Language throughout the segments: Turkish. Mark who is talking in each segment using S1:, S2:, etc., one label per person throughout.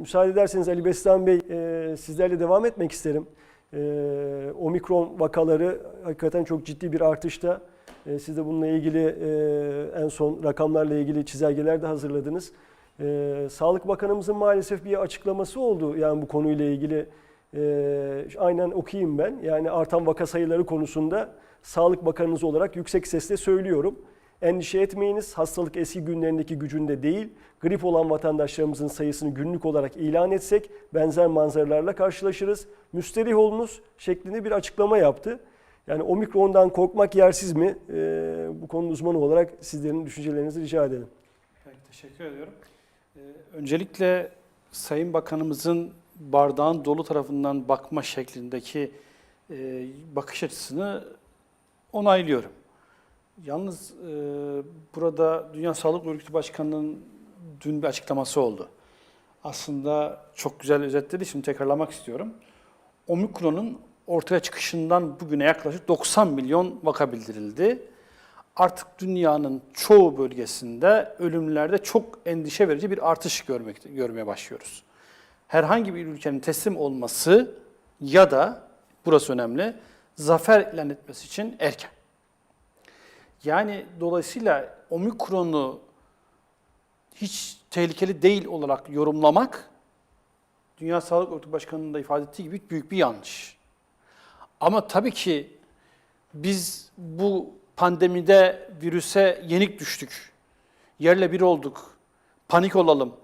S1: müsaade ederseniz Ali Bestan Bey e, sizlerle devam etmek isterim. E, omikron vakaları hakikaten çok ciddi bir artışta. E, siz de bununla ilgili e, en son rakamlarla ilgili çizelgeler de hazırladınız. E, Sağlık Bakanımızın maalesef bir açıklaması oldu yani bu konuyla ilgili. E, aynen okuyayım ben. Yani artan vaka sayıları konusunda Sağlık Bakanınız olarak yüksek sesle söylüyorum. Endişe etmeyiniz. Hastalık eski günlerindeki gücünde değil. Grip olan vatandaşlarımızın sayısını günlük olarak ilan etsek benzer manzaralarla karşılaşırız. Müsterih olunuz şeklinde bir açıklama yaptı. Yani omikrondan korkmak yersiz mi? Ee, bu konunun uzmanı olarak sizlerin düşüncelerinizi rica edelim.
S2: Peki, teşekkür ediyorum. Ee, öncelikle Sayın Bakanımızın bardağın dolu tarafından bakma şeklindeki e, bakış açısını onaylıyorum. Yalnız e, burada Dünya Sağlık Örgütü Başkanı'nın dün bir açıklaması oldu. Aslında çok güzel özetledi, şimdi tekrarlamak istiyorum. Omikron'un ortaya çıkışından bugüne yaklaşık 90 milyon vaka bildirildi. Artık dünyanın çoğu bölgesinde ölümlerde çok endişe verici bir artış görmek, görmeye başlıyoruz. Herhangi bir ülkenin teslim olması ya da, burası önemli, zafer ilan etmesi için erken. Yani dolayısıyla omikronu hiç tehlikeli değil olarak yorumlamak, Dünya Sağlık Örgütü Başkanı'nın da ifade ettiği gibi büyük bir yanlış. Ama tabii ki biz bu pandemide virüse yenik düştük. Yerle bir olduk. Panik olalım.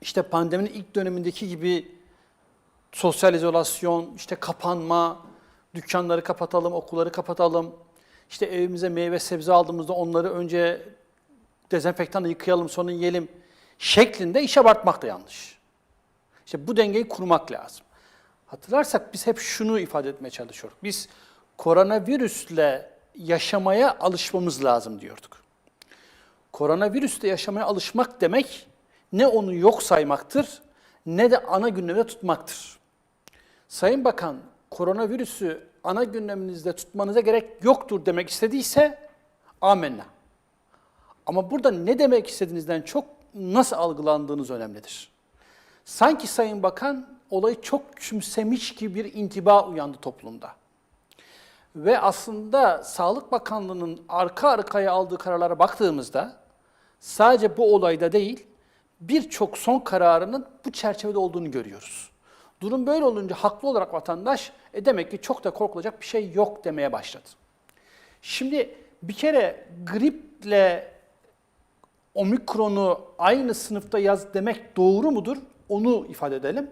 S2: İşte pandeminin ilk dönemindeki gibi sosyal izolasyon, işte kapanma, dükkanları kapatalım, okulları kapatalım. İşte evimize meyve sebze aldığımızda onları önce dezenfektanla yıkayalım sonra yiyelim şeklinde iş abartmak da yanlış. İşte bu dengeyi kurmak lazım. Hatırlarsak biz hep şunu ifade etmeye çalışıyorduk. Biz koronavirüsle yaşamaya alışmamız lazım diyorduk. Koronavirüsle yaşamaya alışmak demek ne onu yok saymaktır ne de ana gündemde tutmaktır. Sayın Bakan koronavirüsü ana gündeminizde tutmanıza gerek yoktur demek istediyse amenna. Ama burada ne demek istediğinizden çok nasıl algılandığınız önemlidir. Sanki Sayın Bakan olayı çok küçümsemiş gibi bir intiba uyandı toplumda. Ve aslında Sağlık Bakanlığı'nın arka arkaya aldığı kararlara baktığımızda sadece bu olayda değil birçok son kararının bu çerçevede olduğunu görüyoruz. Durum böyle olunca haklı olarak vatandaş e demek ki çok da korkulacak bir şey yok demeye başladı. Şimdi bir kere griple omikronu aynı sınıfta yaz demek doğru mudur? Onu ifade edelim.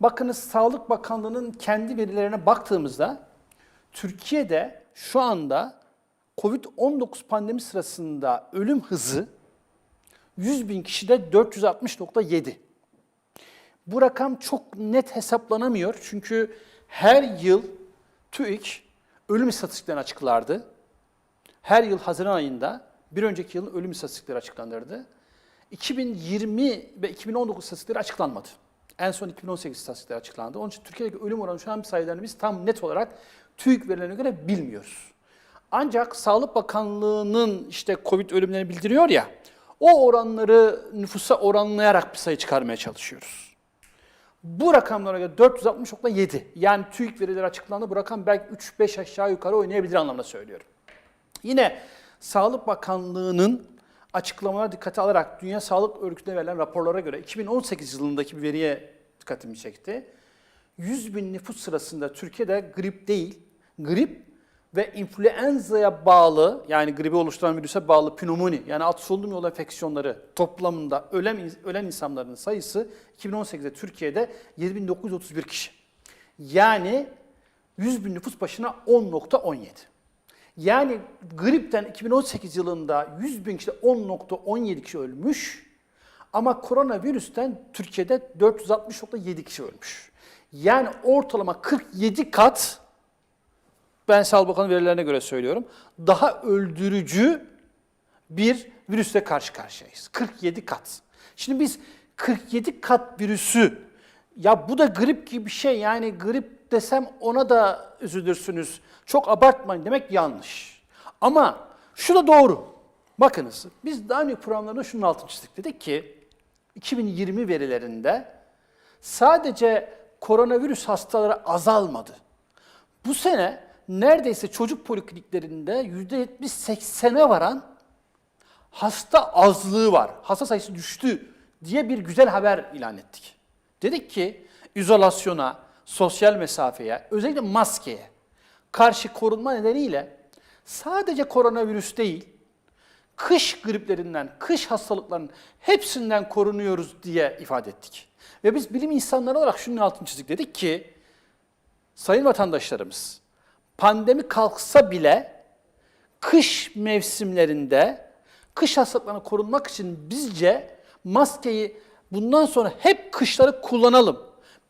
S2: Bakınız Sağlık Bakanlığı'nın kendi verilerine baktığımızda Türkiye'de şu anda COVID-19 pandemi sırasında ölüm hızı 100 bin kişide 460.7. Bu rakam çok net hesaplanamıyor çünkü her yıl TÜİK ölüm istatistiklerini açıklardı. Her yıl Haziran ayında bir önceki yılın ölüm istatistikleri açıklanırdı. 2020 ve 2019 istatistikleri açıklanmadı. En son 2018 istatistikleri açıklandı. Onun için Türkiye'deki ölüm oranı şu an sayılarını biz tam net olarak TÜİK verilerine göre bilmiyoruz. Ancak Sağlık Bakanlığı'nın işte Covid ölümlerini bildiriyor ya, o oranları nüfusa oranlayarak bir sayı çıkarmaya çalışıyoruz. Bu rakamlara göre 460.7 yani TÜİK verileri açıklandı. Bu rakam belki 3-5 aşağı yukarı oynayabilir anlamda söylüyorum. Yine Sağlık Bakanlığı'nın açıklamalara dikkate alarak Dünya Sağlık Örgütü'ne verilen raporlara göre 2018 yılındaki bir veriye dikkatimi çekti. 100 bin nüfus sırasında Türkiye'de grip değil, grip ve influenza'ya bağlı yani gribi oluşturan virüse bağlı pnömoni yani alt solunum yolu enfeksiyonları toplamında ölen, ölen insanların sayısı 2018'de Türkiye'de 7931 kişi. Yani 100 bin nüfus başına 10.17. Yani gripten 2018 yılında 100 bin kişide 10.17 kişi ölmüş ama koronavirüsten Türkiye'de 460.7 kişi ölmüş. Yani ortalama 47 kat ben Sağlık Bakanı verilerine göre söylüyorum. Daha öldürücü bir virüsle karşı karşıyayız. 47 kat. Şimdi biz 47 kat virüsü ya bu da grip gibi bir şey yani grip desem ona da üzülürsünüz. Çok abartmayın demek yanlış. Ama şu da doğru. Bakınız biz daha önceki programlarda şunun altını çizdik. Dedik ki 2020 verilerinde sadece koronavirüs hastaları azalmadı. Bu sene neredeyse çocuk polikliniklerinde %70-80'e varan hasta azlığı var. Hasta sayısı düştü diye bir güzel haber ilan ettik. Dedik ki izolasyona, sosyal mesafeye, özellikle maskeye karşı korunma nedeniyle sadece koronavirüs değil, kış griplerinden, kış hastalıklarının hepsinden korunuyoruz diye ifade ettik. Ve biz bilim insanları olarak şunun altını çizdik. Dedik ki, sayın vatandaşlarımız, pandemi kalksa bile kış mevsimlerinde kış hastalıklarına korunmak için bizce maskeyi bundan sonra hep kışları kullanalım.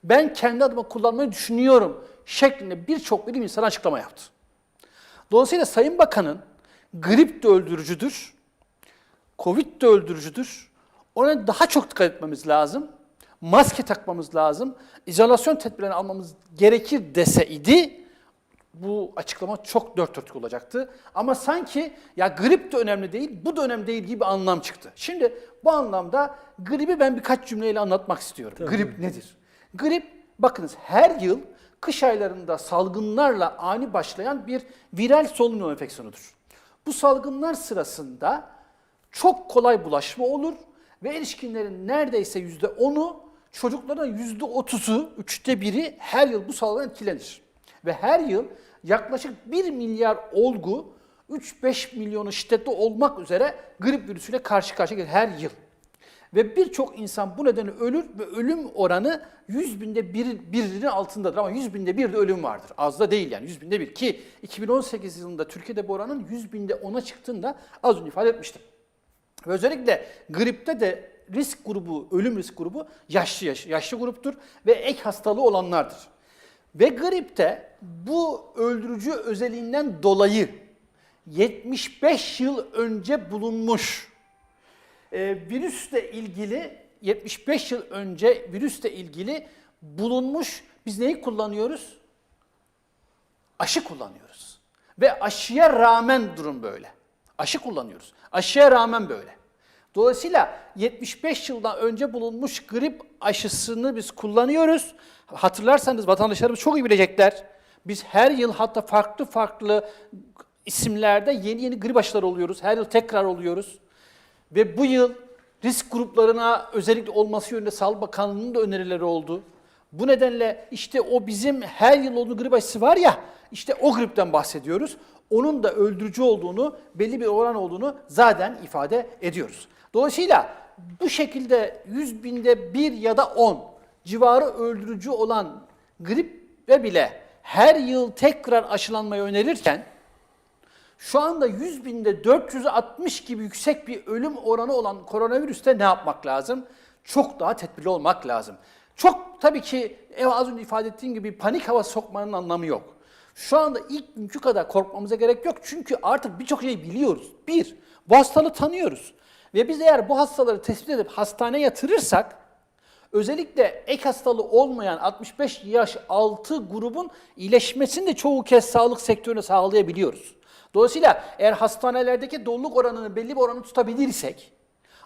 S2: Ben kendi adıma kullanmayı düşünüyorum şeklinde birçok bilim insanı açıklama yaptı. Dolayısıyla Sayın Bakan'ın grip de öldürücüdür, Covid de öldürücüdür. Ona daha çok dikkat etmemiz lazım. Maske takmamız lazım. İzolasyon tedbirlerini almamız gerekir dese idi bu açıklama çok dört dörtlük olacaktı. Ama sanki ya grip de önemli değil, bu da önemli değil gibi anlam çıktı. Şimdi bu anlamda gribi ben birkaç cümleyle anlatmak istiyorum. Grip nedir? Grip bakınız her yıl kış aylarında salgınlarla ani başlayan bir viral solunum enfeksiyonudur. Bu salgınlar sırasında çok kolay bulaşma olur ve erişkinlerin neredeyse yüzde onu, çocukların yüzde otuzu, üçte biri her yıl bu salgından etkilenir. Ve her yıl yaklaşık 1 milyar olgu 3-5 milyonu şiddetli olmak üzere grip virüsüyle karşı karşıya gelir her yıl. Ve birçok insan bu nedenle ölür ve ölüm oranı 100 binde bir, birinin altındadır. Ama 100 binde bir de ölüm vardır. Az da değil yani 100 binde bir. Ki 2018 yılında Türkiye'de bu oranın 100 binde 10'a çıktığında az önce ifade etmiştim. Ve özellikle gripte de risk grubu, ölüm risk grubu yaşlı yaş- yaşlı gruptur ve ek hastalığı olanlardır. Ve gripte bu öldürücü özelliğinden dolayı 75 yıl önce bulunmuş e, virüsle ilgili 75 yıl önce virüsle ilgili bulunmuş biz neyi kullanıyoruz? Aşı kullanıyoruz. Ve aşıya rağmen durum böyle. Aşı kullanıyoruz. Aşıya rağmen böyle. Dolayısıyla 75 yıldan önce bulunmuş grip aşısını biz kullanıyoruz. Hatırlarsanız vatandaşlarımız çok iyi bilecekler. Biz her yıl hatta farklı farklı isimlerde yeni yeni grip aşıları oluyoruz. Her yıl tekrar oluyoruz. Ve bu yıl risk gruplarına özellikle olması yönünde Sağlık Bakanlığı'nın da önerileri oldu. Bu nedenle işte o bizim her yıl olduğu grip aşısı var ya, işte o gripten bahsediyoruz. Onun da öldürücü olduğunu, belli bir oran olduğunu zaten ifade ediyoruz. Dolayısıyla bu şekilde 100 binde 1 ya da 10 civarı öldürücü olan gripe bile her yıl tekrar aşılanmayı önerirken şu anda 100 binde 460 gibi yüksek bir ölüm oranı olan koronavirüste ne yapmak lazım? Çok daha tedbirli olmak lazım. Çok tabii ki ev az önce ifade ettiğim gibi panik hava sokmanın anlamı yok. Şu anda ilk günkü kadar korkmamıza gerek yok. Çünkü artık birçok şey biliyoruz. Bir, bu hastalığı tanıyoruz. Ve biz eğer bu hastaları tespit edip hastaneye yatırırsak Özellikle ek hastalığı olmayan 65 yaş altı grubun iyileşmesini de çoğu kez sağlık sektörüne sağlayabiliyoruz. Dolayısıyla eğer hastanelerdeki doluluk oranını belli bir oranı tutabilirsek,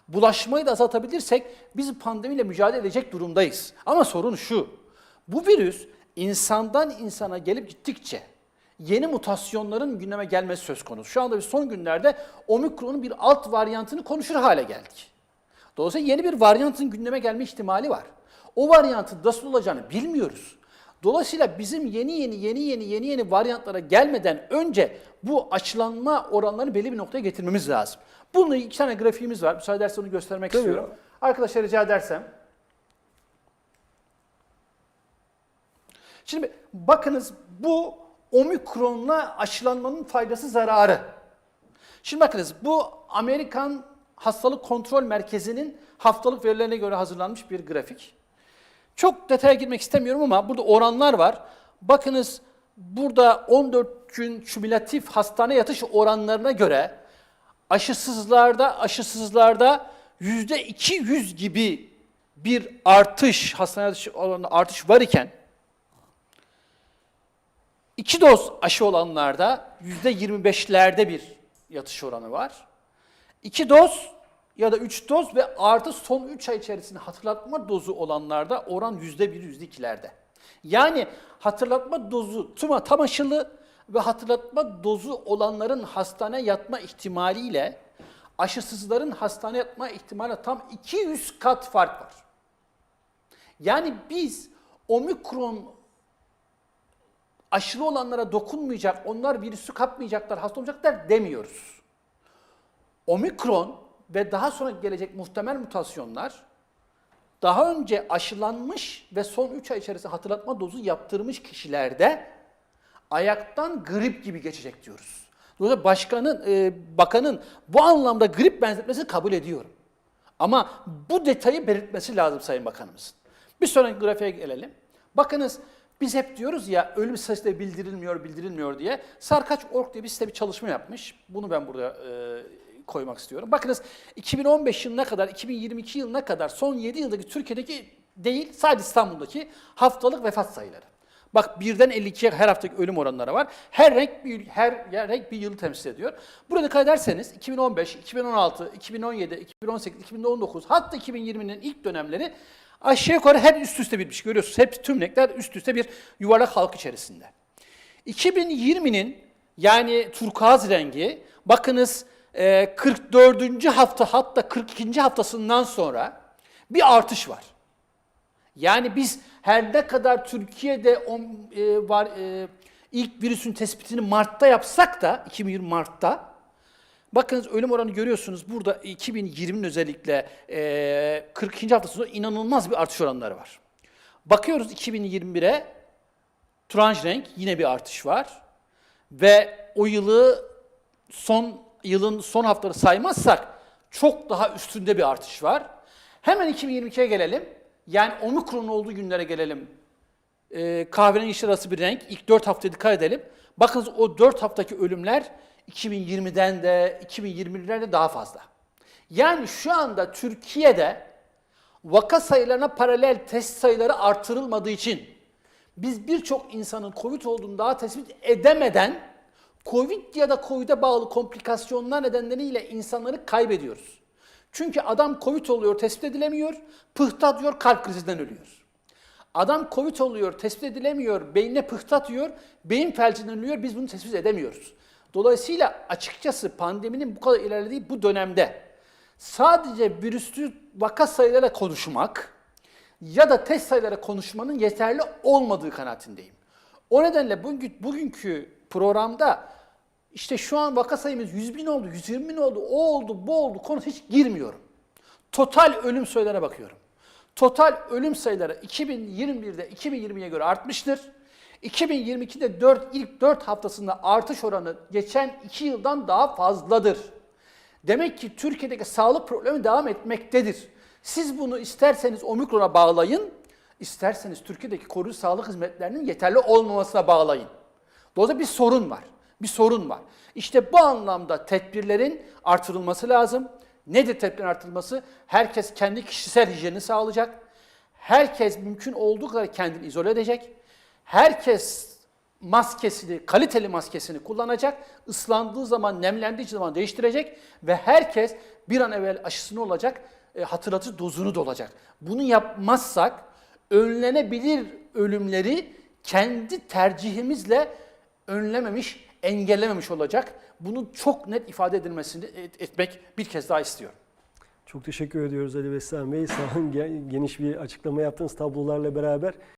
S2: bulaşmayı da azaltabilirsek biz pandemiyle mücadele edecek durumdayız. Ama sorun şu, bu virüs insandan insana gelip gittikçe yeni mutasyonların gündeme gelmesi söz konusu. Şu anda biz son günlerde omikronun bir alt varyantını konuşur hale geldik. Dolayısıyla yeni bir varyantın gündeme gelme ihtimali var. O varyantın nasıl olacağını bilmiyoruz. Dolayısıyla bizim yeni yeni yeni yeni yeni yeni varyantlara gelmeden önce bu açılanma oranlarını belli bir noktaya getirmemiz lazım. Bununla iki tane grafiğimiz var. Müsaade edersen onu göstermek
S1: Tabii.
S2: istiyorum. Arkadaşlar rica edersem. Şimdi bakınız bu omikronla aşılanmanın faydası zararı. Şimdi bakınız bu Amerikan Hastalık Kontrol Merkezi'nin haftalık verilerine göre hazırlanmış bir grafik. Çok detaya girmek istemiyorum ama burada oranlar var. Bakınız burada 14 gün kümülatif hastane yatış oranlarına göre aşısızlarda aşısızlarda yüzde 200 gibi bir artış hastane yatış oranında artış var iken İki doz aşı olanlarda yüzde 25'lerde bir yatış oranı var. İki doz ya da 3 doz ve artı son 3 ay içerisinde hatırlatma dozu olanlarda oran %1, %2'lerde. Yani hatırlatma dozu tüm tam aşılı ve hatırlatma dozu olanların hastane yatma ihtimaliyle aşısızların hastane yatma ihtimali tam 200 kat fark var. Yani biz omikron aşılı olanlara dokunmayacak, onlar virüsü kapmayacaklar, hasta olmayacaklar demiyoruz. Omikron ve daha sonra gelecek muhtemel mutasyonlar daha önce aşılanmış ve son 3 ay içerisinde hatırlatma dozu yaptırmış kişilerde ayaktan grip gibi geçecek diyoruz. Dolayısıyla başkanın, e, bakanın bu anlamda grip benzetmesini kabul ediyorum. Ama bu detayı belirtmesi lazım Sayın Bakanımızın. Bir sonraki grafiğe gelelim. Bakınız biz hep diyoruz ya ölüm sayısı bildirilmiyor, bildirilmiyor diye. Sarkaç.org diye bir site bir çalışma yapmış. Bunu ben burada e, koymak istiyorum. Bakınız 2015 yılına kadar, 2022 yılına kadar son 7 yıldaki Türkiye'deki değil sadece İstanbul'daki haftalık vefat sayıları. Bak birden 52'ye her haftaki ölüm oranları var. Her renk bir her yer renk bir yılı temsil ediyor. Burada dikkat ederseniz 2015, 2016, 2017, 2018, 2019 hatta 2020'nin ilk dönemleri aşağı yukarı her üst üste bitmiş görüyorsunuz. Hep tüm renkler üst üste bir yuvarlak halk içerisinde. 2020'nin yani turkuaz rengi bakınız 44. hafta hatta 42. haftasından sonra bir artış var. Yani biz her ne kadar Türkiye'de on, e, var e, ilk virüsün tespitini Mart'ta yapsak da 2020 Mart'ta bakınız ölüm oranı görüyorsunuz burada 2020'nin özellikle e, 42. haftasında inanılmaz bir artış oranları var. Bakıyoruz 2021'e Turanj renk yine bir artış var. Ve o yılı son yılın son haftaları saymazsak çok daha üstünde bir artış var. Hemen 2022'ye gelelim. Yani omikron olduğu günlere gelelim. Ee, kahverengi yeşil arası bir renk. İlk 4 haftaya dikkat edelim. Bakınız o 4 haftaki ölümler 2020'den de 2021'den de daha fazla. Yani şu anda Türkiye'de vaka sayılarına paralel test sayıları artırılmadığı için biz birçok insanın COVID olduğunu daha tespit edemeden COVID ya da COVID'e bağlı komplikasyonlar nedeniyle insanları kaybediyoruz. Çünkü adam COVID oluyor, tespit edilemiyor, pıhtı atıyor, kalp krizinden ölüyor. Adam COVID oluyor, tespit edilemiyor, beynine pıhtı atıyor, beyin felcinden ölüyor, biz bunu tespit edemiyoruz. Dolayısıyla açıkçası pandeminin bu kadar ilerlediği bu dönemde sadece virüslü vaka sayılarıyla konuşmak ya da test sayıları konuşmanın yeterli olmadığı kanaatindeyim. O nedenle bugün, bugünkü programda işte şu an vaka sayımız 100 bin oldu, 120 bin oldu, o oldu, bu oldu konu hiç girmiyorum. Total ölüm sayılarına bakıyorum. Total ölüm sayıları 2021'de 2020'ye göre artmıştır. 2022'de 4, ilk 4 haftasında artış oranı geçen 2 yıldan daha fazladır. Demek ki Türkiye'deki sağlık problemi devam etmektedir. Siz bunu isterseniz omikrona bağlayın, isterseniz Türkiye'deki koruyucu sağlık hizmetlerinin yeterli olmamasına bağlayın. Dolayısıyla bir sorun var. Bir sorun var. İşte bu anlamda tedbirlerin artırılması lazım. Nedir tedbirin artırılması? Herkes kendi kişisel hijyenini sağlayacak. Herkes mümkün olduğu kadar kendini izole edecek. Herkes maskesini, kaliteli maskesini kullanacak. Islandığı zaman, nemlendiği zaman değiştirecek ve herkes bir an evvel aşısını olacak, e, hatırlatıcı dozunu da olacak. Bunu yapmazsak önlenebilir ölümleri kendi tercihimizle önlememiş, engellememiş olacak. Bunu çok net ifade edilmesini et- etmek bir kez daha istiyorum.
S1: Çok teşekkür ediyoruz Ali Beslen Bey. Sağ olun Ge- geniş bir açıklama yaptığınız tablolarla beraber.